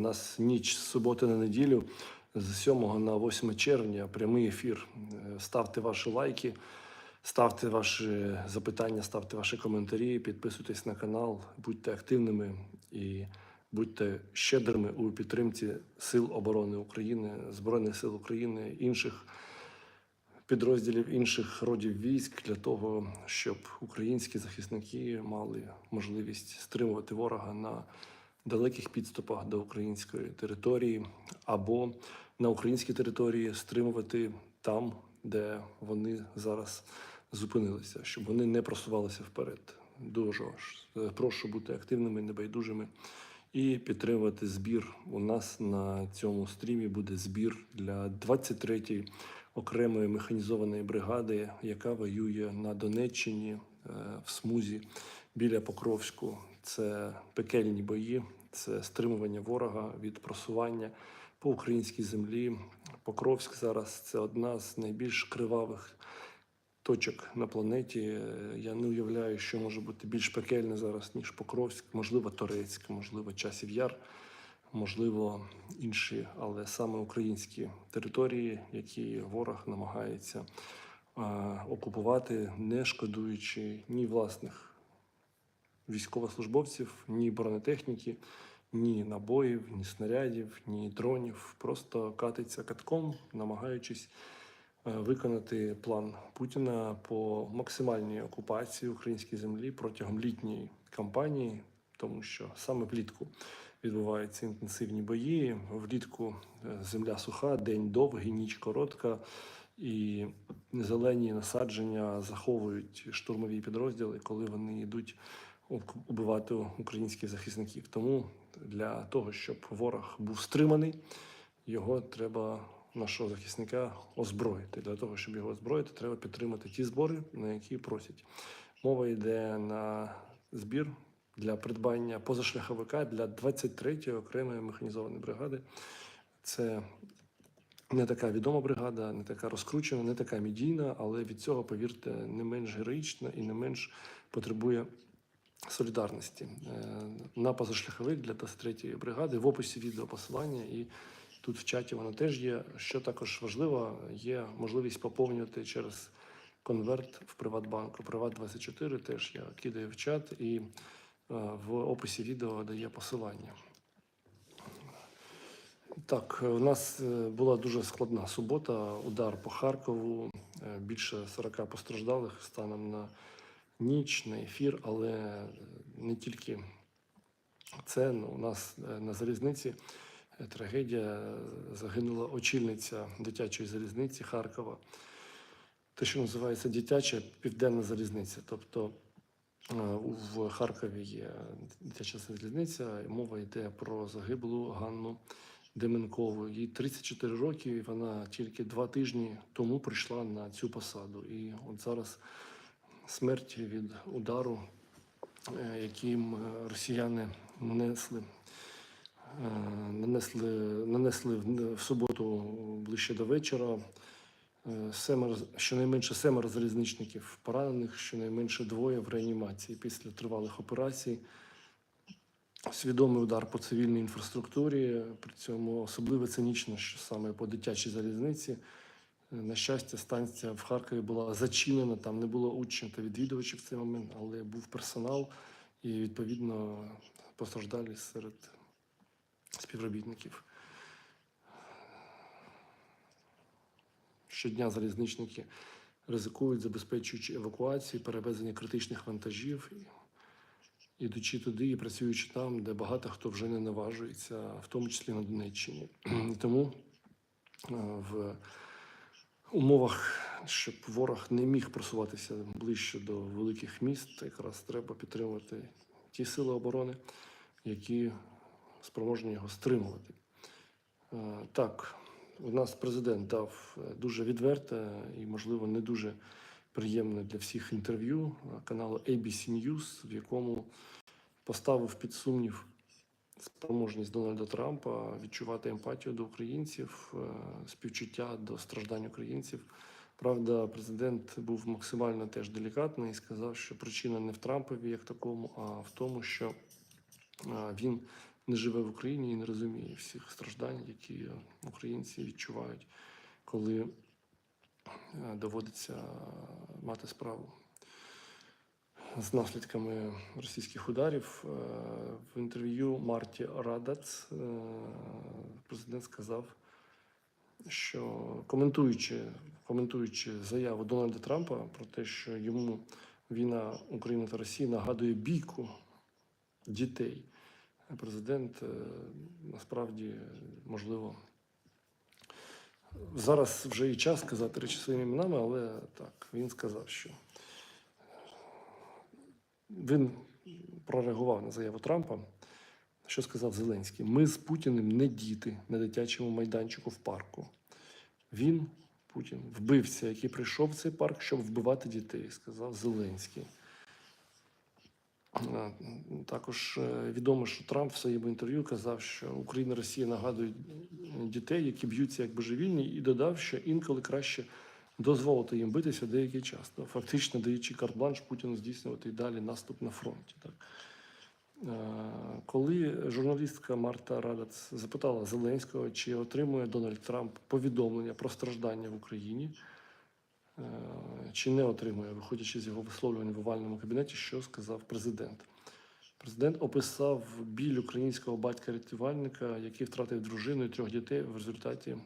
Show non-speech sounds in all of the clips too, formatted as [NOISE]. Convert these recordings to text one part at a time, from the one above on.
У нас ніч з суботи на неділю з 7 на 8 червня прямий ефір. Е, Ставте ваші лайки, ставте ваші запитання, ставте ваші коментарі, підписуйтесь на канал, будьте активними і будьте щедрими у підтримці Сил оборони України, Збройних сил України, інших підрозділів інших родів військ для того, щоб українські захисники мали можливість стримувати ворога на далеких підступах до української території або на українській території стримувати там, де вони зараз зупинилися, щоб вони не просувалися вперед. Дуже прошу бути активними, небайдужими і підтримувати збір. У нас на цьому стрімі буде збір для 23-ї окремої механізованої бригади, яка воює на Донеччині е, в смузі біля Покровську. Це пекельні бої, це стримування ворога від просування по українській землі. Покровськ зараз це одна з найбільш кривавих точок на планеті. Я не уявляю, що може бути більш пекельне зараз, ніж Покровськ, можливо, Торецьк, можливо, Часів Яр, можливо, інші, але саме українські території, які ворог намагається е, окупувати, не шкодуючи ні власних військовослужбовців, ні бронетехніки, ні набоїв, ні снарядів, ні дронів. Просто катиться катком, намагаючись е, виконати план Путіна по максимальній окупації української землі протягом літньої кампанії, тому що саме влітку відбуваються інтенсивні бої. Влітку е, земля суха, день довгий, ніч коротка. І зелені насадження заховують штурмові підрозділи, коли вони йдуть убивати українських захисників. Тому для того, щоб ворог був стриманий, його треба нашого захисника озброїти. Для того, щоб його озброїти, треба підтримати ті збори, на які просять. Мова йде на збір для придбання позашляховика для 23-ї окремої механізованої бригади. Це не така відома бригада, не така розкручена, не така медійна, але від цього, повірте, не менш героїчна і не менш потребує солідарності. Е, На позашляховик для 23-ї бригади в описі відео посилання і тут в чаті воно теж є. Що також важливо, є можливість поповнювати через конверт в Приватбанку. Приват 24 теж я кидаю в чат і е, в описі відео дає посилання. Так, у нас е, була дуже складна субота. Удар по Харкову. Більше 40 постраждалих станом на ніч, на ефір, але не тільки це. Ну, у нас е, на залізниці е, трагедія. Загинула очільниця дитячої залізниці Харкова. Те, що називається дитяча південна залізниця. Тобто е, в Харкові є дитяча залізниця, і мова йде про загиблу Ганну Деменкову. Їй 34 роки, і вона тільки два тижні тому прийшла на цю посаду. І от зараз смерть від удару, е, яким е, росіяни нанесли. е, Нанесли, нанесли в суботу ближче до вечора. Семеро, щонайменше семеро залізничників поранених, щонайменше двоє в реанімації після тривалих операцій. Свідомий удар по цивільній інфраструктурі, при цьому особливо цинічно, що саме по дитячій залізниці. На щастя, станція в Харкові була зачинена, там не було учнів та відвідувачів в цей момент, але був персонал і, відповідно, постраждалі серед співробітників. Щодня залізничники ризикують, забезпечуючи евакуацію, перевезення критичних вантажів, ідучи туди і працюючи там, де багато хто вже не наважується, в тому числі на Донеччині. І Тому е, в умовах, щоб ворог не міг просуватися ближче до великих міст, якраз треба підтримувати ті сили оборони, які спроможні його стримувати. Е, Так, у нас президент дав е, дуже відверте і, можливо, не дуже приємне для всіх інтерв'ю е, каналу ABC News, в якому поставив під сумнів спроможність Дональда Трампа відчувати емпатію до українців, е, співчуття до страждань українців. Правда, президент був максимально теж делікатний і сказав, що причина не в Трампові як такому, а в тому, що е, він не живе в Україні і не розуміє всіх страждань, які українці відчувають, коли е, доводиться мати справу з наслідками російських ударів. Е, В інтерв'ю Марті Радац е, президент сказав, що коментуючи, коментуючи заяву Дональда Трампа про те, що йому війна України та Росії нагадує бійку дітей, президент е, насправді можливо. Зараз вже і час сказати речі своїми іменами, але так, він сказав, що він прореагував на заяву Трампа. Що сказав Зеленський? Ми з Путіним не діти на дитячому майданчику в парку. Він, Путін, вбивця, який прийшов в цей парк, щоб вбивати дітей, сказав Зеленський. Також е, відомо, що Трамп в своєму інтерв'ю казав, що Україна Росія нагадують дітей, які б'ються як божевільні, і додав, що інколи краще дозволити їм битися деякий час. Ну, Фактично даючи карт-бланш Путіну здійснювати і далі наступ на фронті. Так. Е, Коли журналістка Марта Радац запитала Зеленського, чи отримує Дональд Трамп повідомлення про страждання в Україні, е, чи не отримує, виходячи з його висловлювань в овальному кабінеті, що сказав президент. Президент описав біль українського батька-рятувальника, який втратив дружину і трьох дітей в результаті е,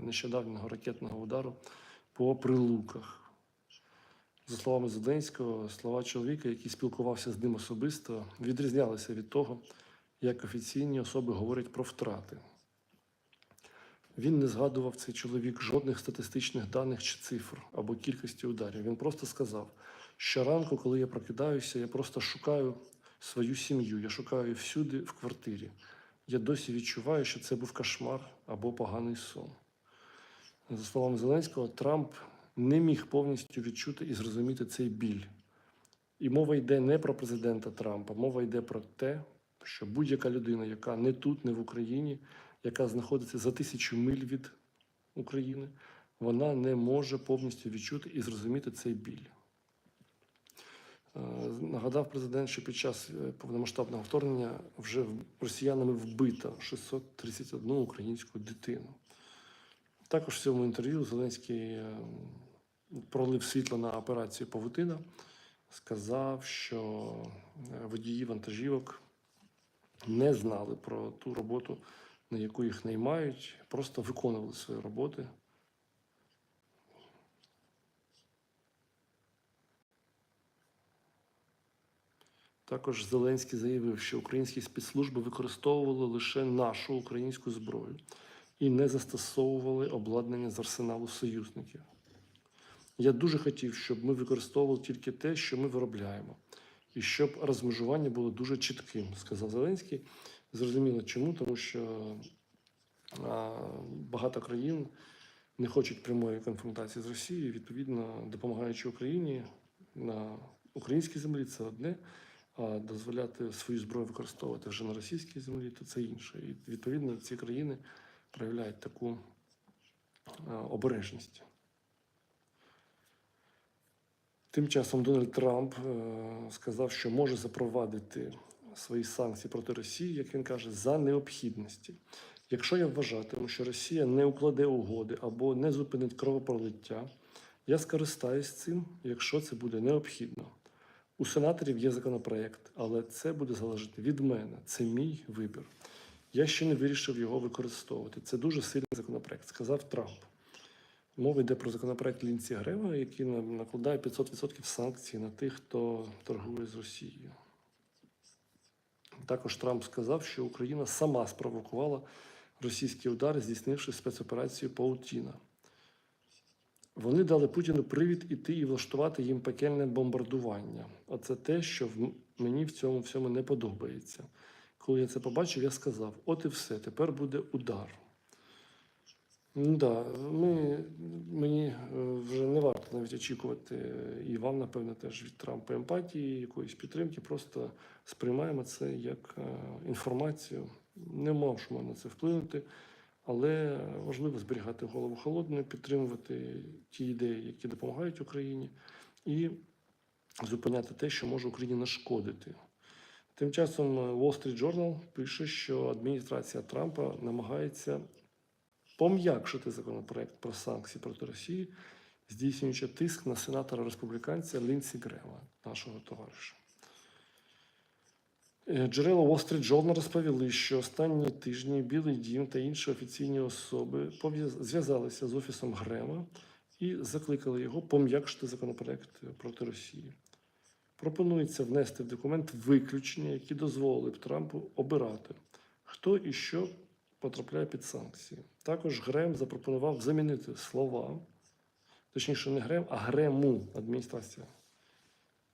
нещодавнього ракетного удару по прилуках. За словами Зеленського, слова чоловіка, який спілкувався з ним особисто, відрізнялися від того, як офіційні особи говорять про втрати. Він не згадував цей чоловік жодних статистичних даних чи цифр або кількості ударів. Він просто сказав: щоранку, коли я прокидаюся, я просто шукаю свою сім'ю, я шукаю всюди в квартирі. Я досі відчуваю, що це був кошмар або поганий сон. За словами Зеленського, Трамп не міг повністю відчути і зрозуміти цей біль. І мова йде не про президента Трампа, мова йде про те, що будь-яка людина, яка не тут, не в Україні, яка знаходиться за тисячу миль від України, вона не може повністю відчути і зрозуміти цей біль. Е, Нагадав президент, що під час е, повномасштабного вторгнення вже росіянами вбито 631 українську дитину. Також в цьому інтерв'ю Зеленський е, пролив світло на операцію Павутина, сказав, що е, водії вантажівок не знали про ту роботу, на яку їх наймають, просто виконували свої роботи. Також Зеленський заявив, що українські спецслужби використовували лише нашу українську зброю і не застосовували обладнання з арсеналу союзників. Я дуже хотів, щоб ми використовували тільки те, що ми виробляємо, і щоб розмежування було дуже чітким, сказав Зеленський. Зрозуміло, чому? Тому що багато країн не хочуть прямої конфронтації з Росією, відповідно, допомагаючи Україні на українській землі, це одне. А дозволяти свою зброю використовувати вже на російській землі, то це інше. І відповідно ці країни проявляють таку обережність. Тим часом Дональд Трамп е, сказав, що може запровадити свої санкції проти Росії, як він каже, за необхідності. Якщо я вважатиму, що Росія не укладе угоди або не зупинить кровопролиття, я скористаюсь цим, якщо це буде необхідно. У сенаторів є законопроект, але це буде залежати від мене. Це мій вибір. Я ще не вирішив його використовувати. Це дуже сильний законопроект, сказав Трамп. Мова йде про законопроект Лінці Грева, який накладає 500% санкцій на тих, хто торгує з Росією. Також Трамп сказав, що Україна сама спровокувала російські удари, здійснивши спецоперацію Паутіна. Вони дали Путіну привід іти і влаштувати їм пекельне бомбардування. Оце те, що мені в цьому всьому не подобається. Коли я це побачив, я сказав: от і все, тепер буде удар. Ну да, ми, мені е, вже не варто навіть очікувати, і вам, напевно, теж від Трампа емпатії, якоїсь підтримки. Просто сприймаємо це як е, інформацію. Не можемо на це вплинути, але важливо зберігати голову холодною, підтримувати ті ідеї, які допомагають Україні, і зупиняти те, що може Україні нашкодити. Тим часом е, Wall Street Journal пише, що адміністрація Трампа намагається пом'якшити законопроект про санкції проти Росії, здійснюючи тиск на сенатора республіканця Лінсі Грема, нашого товариша. Е, Джерела Wall Street Journal розповіли, що останні тижні Білий Дім та інші офіційні особи зв'язалися з офісом Грема і закликали його пом'якшити законопроект проти Росії. Пропонується внести в документ виключення, які дозволили б Трампу обирати, хто і що потрапляє під санкції. Також Грем запропонував замінити слова, точніше, не Грем, а Грему адміністрація.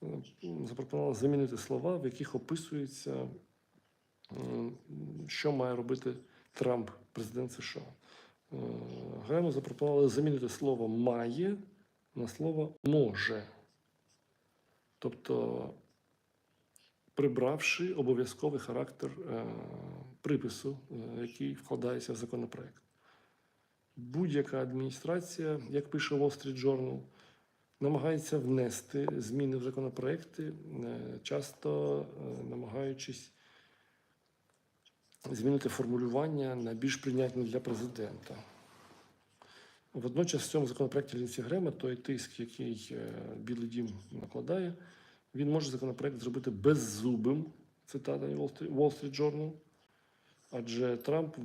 е, Запропонувала замінити слова, в яких описується, що має робити Трамп, президент США. Е, Грему запропонували замінити слово має на слово може. Тобто, прибравши обов'язковий характер е, припису, е, який вкладається в законопроект. Будь-яка адміністрація, як пише Wall Street Journal, намагається внести зміни в законопроекти, е, часто намагаючись змінити формулювання на більш прийнятні для президента. Водночас в цьому законопроекті Лінсі Грема той тиск, який е, Білий Дім накладає, він може законопроект зробити беззубим, цитата Wall Street- Journal, адже Трамп е,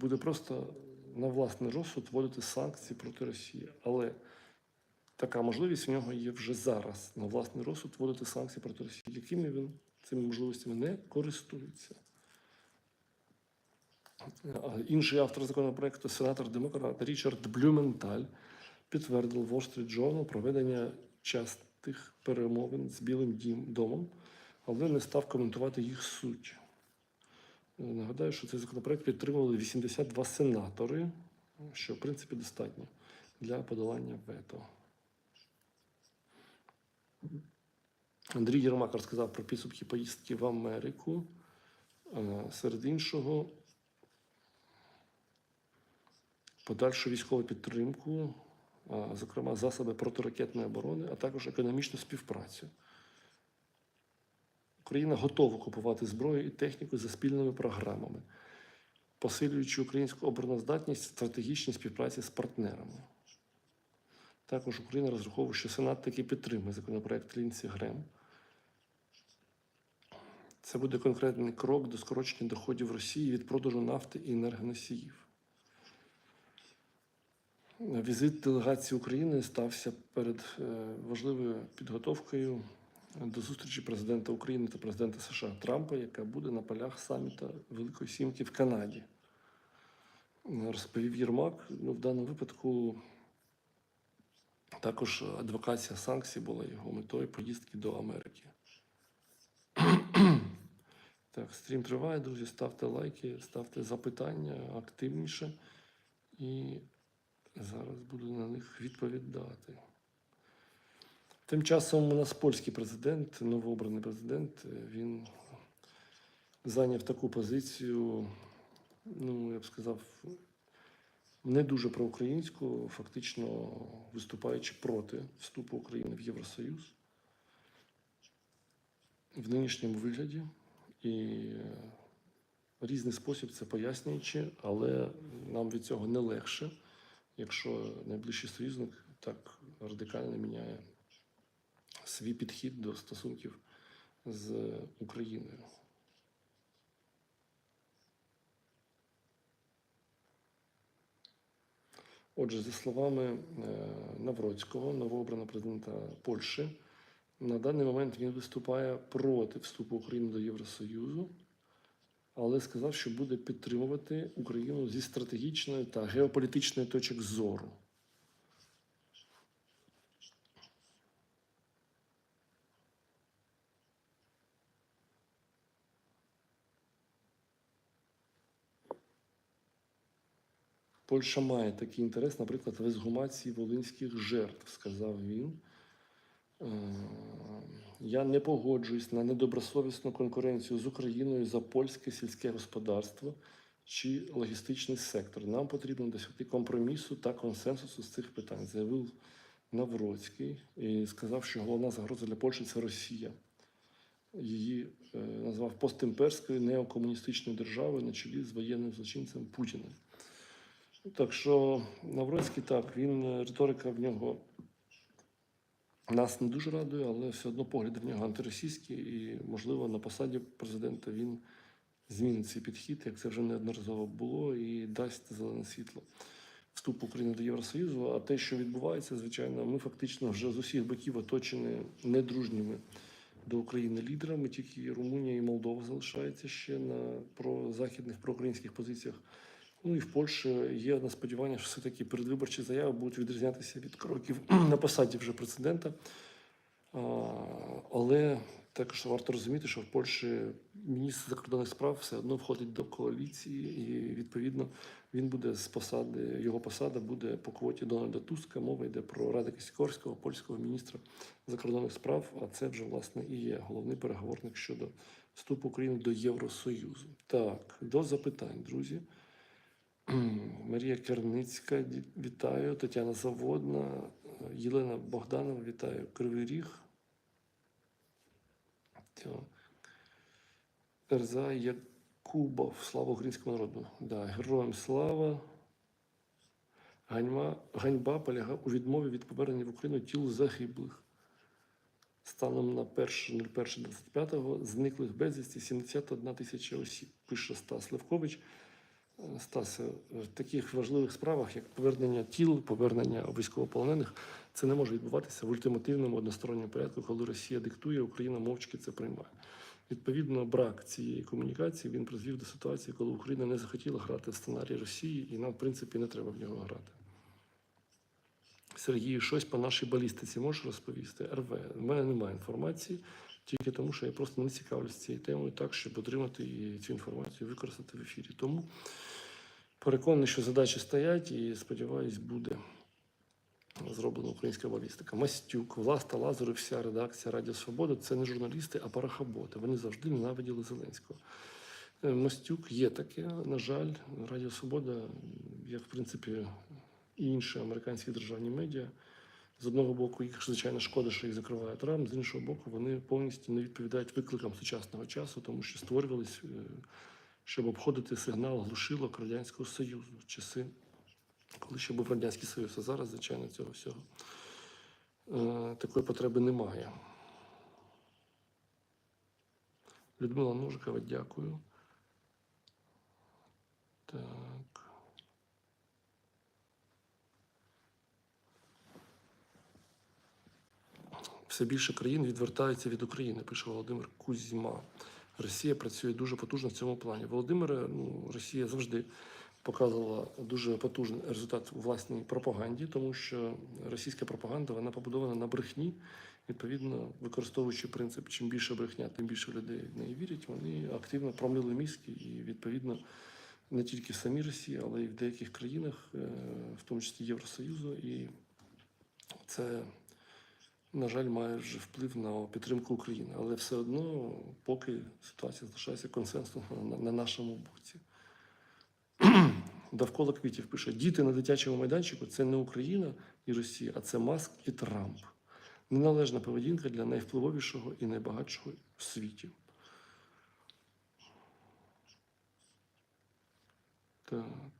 буде просто на власний розсуд вводити санкції проти Росії. Але така можливість у нього є вже зараз на власний розсуд вводити санкції проти Росії, якими він цими можливостями не користується. Інший автор законопроекту, сенатор-демократ Річард Блюменталь, підтвердив Wall Street Journal проведення частих перемовин з Білим домом, але не став коментувати їх суть. Нагадаю, що цей законопроект підтримували 82 сенатори, що в принципі достатньо для подолання вето. Андрій Єрмак розказав про підсумки поїздки в Америку. Серед іншого, подальшу військову підтримку, зокрема засоби протиракетної оборони, а також економічну співпрацю. Україна готова купувати зброю і техніку за спільними програмами, посилюючи українську обороноздатність в стратегічній співпраці з партнерами. Також Україна розраховує, що Сенат таки підтримує законопроект Лінсі Грем. Це буде конкретний крок до скорочення доходів Росії від продажу нафти і енергоносіїв. Візит делегації України стався перед е, важливою підготовкою до зустрічі президента України та президента США Трампа, яка буде на полях саміта Великої Сімки в Канаді. Розповів Єрмак. Ну, в даному випадку також адвокація санкцій була його метою поїздки до Америки. [CLEARS THROAT] Так, стрім триває, друзі. Ставте лайки, ставте запитання активніше. І зараз буду на них відповідати. Тим часом у нас польський президент, новообраний президент, він зайняв таку позицію, ну, я б сказав, не дуже проукраїнську, фактично виступаючи проти вступу України в Євросоюз в нинішньому вигляді. І різний спосіб це пояснюючи, але нам від цього не легше, якщо найближчий союзник так радикально міняє свій підхід до стосунків з Україною. Отже, за словами е, Навроцького, новообраного президента Польщі, на даний момент він виступає проти вступу України до Євросоюзу, але сказав, що буде підтримувати Україну зі стратегічної та геополітичної точок зору. Польща має такий інтерес, наприклад, в ексгумації волинських жертв, сказав він. Я не погоджуюсь на недобросовісну конкуренцію з Україною за польське сільське господарство чи логістичний сектор. Нам потрібно досягти компромісу та консенсусу з цих питань, заявив Навроцький і сказав, що головна загроза для Польщі це Росія. її е, назвав постімперською неокомуністичною державою на чолі з воєнним злочинцем Путіним. Так що Навроцький так, він е, риторика в нього нас не дуже радує, але все одно погляди в нього антиросійські, і, можливо, на посаді президента він змінить свій підхід, як це вже неодноразово було, і дасть зелене світло вступу України до Євросоюзу. А те, що відбувається, звичайно, ми фактично вже з усіх боків оточені недружніми до України лідерами. Тільки Румунія і Молдова залишаються ще на прозахідних проукраїнських позиціях. Ну і в Польщі є на сподівання, що все-таки передвиборчі заяви будуть відрізнятися від кроків на посаді вже президента. Але також варто розуміти, що в Польщі міністр закордонних справ все одно входить до коаліції, і відповідно він буде з посади, його посада буде по квоті Дональда Туска. Мова йде про Радика Сікорського, польського міністра закордонних справ. А це вже власне і є головний переговорник щодо вступу України до Євросоюзу. Так, до запитань, друзі. Марія Керницька, вітаю. Тетяна Заводна, Єлена Богданова, вітаю. Кривий Ріг. Ерза Якубов, слава українському народу. Да, героям слава. Ганьба, ганьба полягає у відмові від повернення в Україну тіл загиблих. Станом на 1.01.25 зниклих безвісті 71 тисяча осіб, пише Стас Левкович. Стасе, в таких важливих справах, як повернення тіл, повернення військовополонених, це не може відбуватися в ультимативному односторонньому порядку, коли Росія диктує, Україна мовчки це приймає. Відповідно, брак цієї комунікації він призвів до ситуації, коли Україна не захотіла грати в сценарій Росії, і нам, в принципі, не треба в нього грати. Сергію, щось по нашій балістиці можеш розповісти? РВ. У мене немає інформації, тільки тому, що я просто не цікавлюсь цією темою так, щоб отримати і цю інформацію використати в ефірі. Тому переконаний, що задачі стоять, і сподіваюсь, буде зроблена українська балістика. Мастюк, Власта Лазару, вся редакція Радіо Свобода це не журналісти, а парахаботи. Вони завжди ненавиділи Зеленського. Е, Мастюк є таке, на жаль, Радіо Свобода, як в принципі і інші американські державні медіа. З одного боку, їх звичайно шкода, що їх закриває Трамп, з іншого боку, вони повністю не відповідають викликам сучасного часу, тому що створювались, е, щоб обходити сигнал глушилок Радянського Союзу в часи, коли ще був Радянський Союз. А зараз, звичайно, цього всього е, такої потреби немає. Людмила Ножикова, дякую. Так. Все більше країн відвертаються від України, пише Володимир Кузьма. Росія працює дуже потужно в цьому плані. Володимире, ну, Росія завжди показувала дуже потужний результат у власній пропаганді, тому що російська пропаганда вона побудована на брехні. Відповідно, використовуючи принцип, чим більше брехня, тим більше людей в неї вірять, вони активно промили мізки і відповідно не тільки в самій Росії, але й в деяких країнах, е, в тому числі Євросоюзу, і це на жаль, має вже вплив на підтримку України. Але все одно, поки ситуація залишається консенсусом на, на нашому боці. Довкола квітів пише: діти на дитячому майданчику це не Україна і Росія, а це Маск і Трамп. Неналежна поведінка для найвпливовішого і найбагатшого в світі. Так.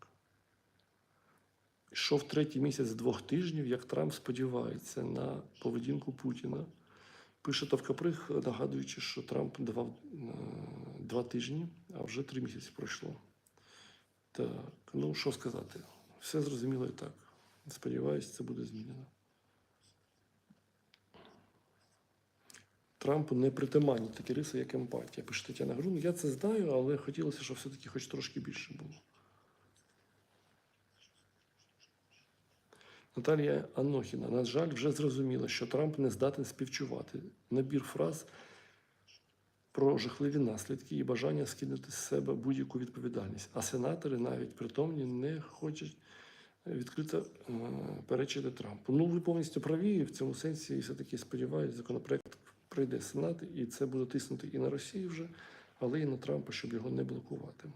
Йшов третій місяць двох тижнів, як Трамп сподівається на поведінку Путіна. Пише Товкаприг, нагадуючи, що Трамп давав е, два тижні, а вже три місяці пройшло. Так, ну що сказати? Все зрозуміло і так. Сподіваюсь, це буде змінено. Трампу не притаманні такі риси, як емпатія. Пише Тетяна Грун. Я це знаю, але хотілося, щоб все-таки хоч трошки більше було. Наталія Анохіна, на жаль, вже зрозуміла, що Трамп не здатен співчувати набір фраз про жахливі наслідки і бажання скинути з себе будь-яку відповідальність. А сенатори навіть притомні не хочуть відкрито е, перечити Трампу. Ну, ви повністю праві в цьому сенсі, і все-таки сподіваюся, законопроект прийде Сенат, і це буде тиснути і на Росію вже, але і на Трампа, щоб його не блокувати.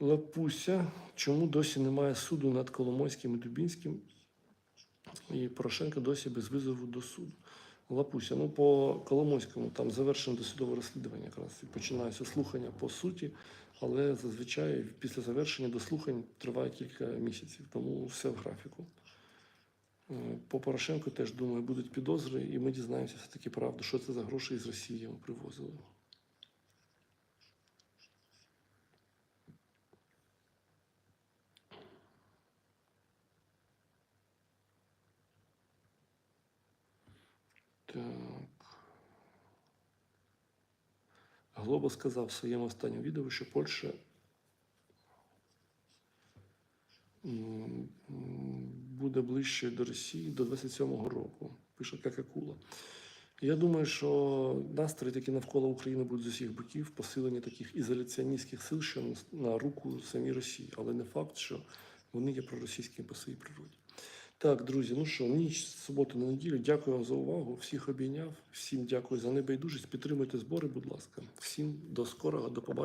Лапуся, чому досі немає суду над Коломойським і Дубінським, і Порошенко досі без визову до суду. Лапуся, ну по Коломойському там завершено досудове розслідування якраз і починаються слухання по суті, але зазвичай після завершення дослухань триває кілька місяців, тому все в графіку. Е, По Порошенку теж думаю, будуть підозри, і ми дізнаємося все-таки правду, що це за гроші із Росії йому привозили. Так. Глобо сказав в своєму останньому відео, що Польща буде ближче до Росії до 27-го року. Пише Какакула. Я думаю, що настрої такі навколо України будуть з усіх боків, посилення таких ізоляціоністських сил, що на руку самій Росії, але не факт, що вони є проросійськими по своїй природі. Так, друзі, ну що, ніч з суботи на неділю. Дякую вам за увагу. Всіх обійняв. Всім дякую за небайдужість. Підтримуйте збори, будь ласка. Всім до скорого, до побачення.